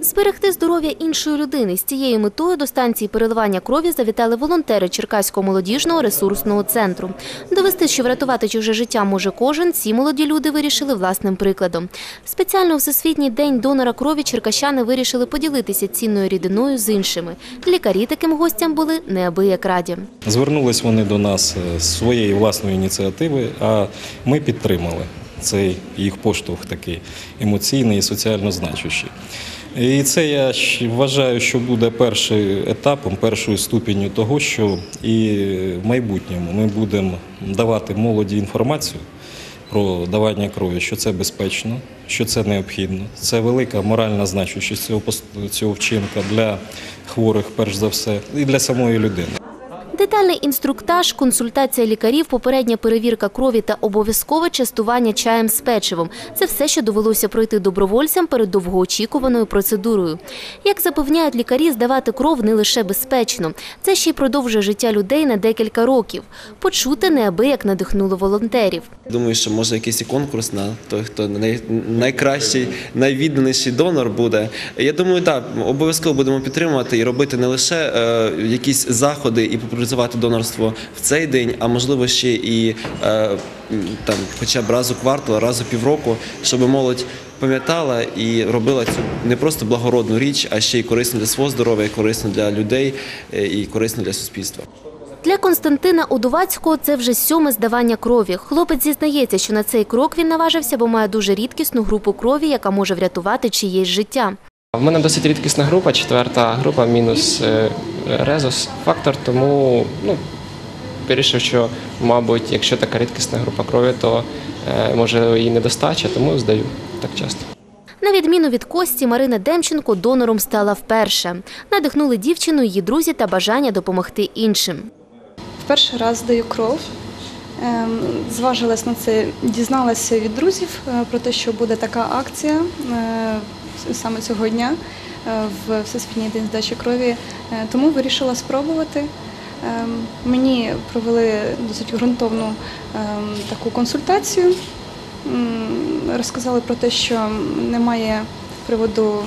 Зберегти здоров'я іншої людини з цією метою до станції переливання крові завітали волонтери Черкаського молодіжного ресурсного центру. Довести, що врятувати чуже життя може кожен, ці молоді люди вирішили власним прикладом. Спеціально у Всесвітній день донора крові черкащани вирішили поділитися цінною рідиною з іншими. Лікарі таким гостям були неабияк раді. Звернулись вони до нас е, з своєї власної ініціативи, а ми підтримали цей їх поштовх такий емоційний і соціально значущий. І це я вважаю, що буде першим етапом, першою ступінню того, що і в майбутньому ми будемо давати молоді інформацію про давання крові, що це безпечно, що це необхідно. Це велика моральна значущість цього цього вчинка для хворих, перш за все, і для самої людини. Детальний інструктаж, консультація лікарів, попередня перевірка крові та обов'язкове частування чаєм з печивом – це все, що довелося пройти добровольцям перед довгоочікуваною процедурою. Як запевняють лікарі, здавати кров не лише безпечно, це ще й продовжує життя людей на декілька років. Почути неабияк надихнуло волонтерів. Думаю, що може якийсь і конкурс на той, хто най, найкращий, найвідданіший донор буде. Я думаю, так, обов'язково будемо підтримувати і робити не лише е, якісь заходи і популяризувати донорство в цей день, а можливо ще і е, там, хоча б раз у квартал, раз у півроку, щоб молодь пам'ятала і робила цю не просто благородну річ, а ще й корисну для свого здоров'я, корисну для людей е, і корисну для суспільства. Для Константина Одувацького це вже сьоме здавання крові. Хлопець зізнається, що на цей крок він наважився, бо має дуже рідкісну групу крові, яка може врятувати чиєсь життя. В мене досить рідкісна група, четверта група, мінус е, резус фактор, тому ну, вирішив, що, мабуть, якщо така рідкісна група крові, то е, може її недостача, тому здаю так часто. На відміну від Кості, Марина Демченко донором стала вперше. Надихнули дівчину її друзі та бажання допомогти іншим. Перший раз здаю кров. Ем, Зважилась на це, дізналася від друзів е, про те, що буде така акція е, саме цього дня е, в Всесвітній день здачі крові. Тому вирішила спробувати. Ем, Мені провели досить ґрунтовну ем, таку консультацію. Розказали про те, що немає приводу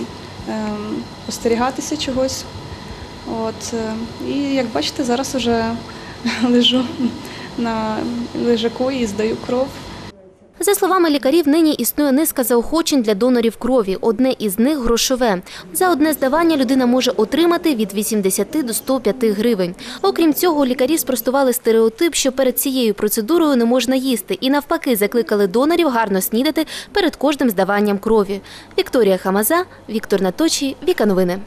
остерігатися чогось. От, і як бачите, зараз уже лежу на лежаку і здаю кров. За словами лікарів, нині існує низка заохочень для донорів крові. Одне із них грошове. За одне здавання людина може отримати від 80 до 105 гривень. Окрім цього, лікарі спростували стереотип, що перед цією процедурою не можна їсти, і навпаки закликали донорів гарно снідати перед кожним здаванням крові. Вікторія Хамаза, Віктор Наточі, Віка Новини.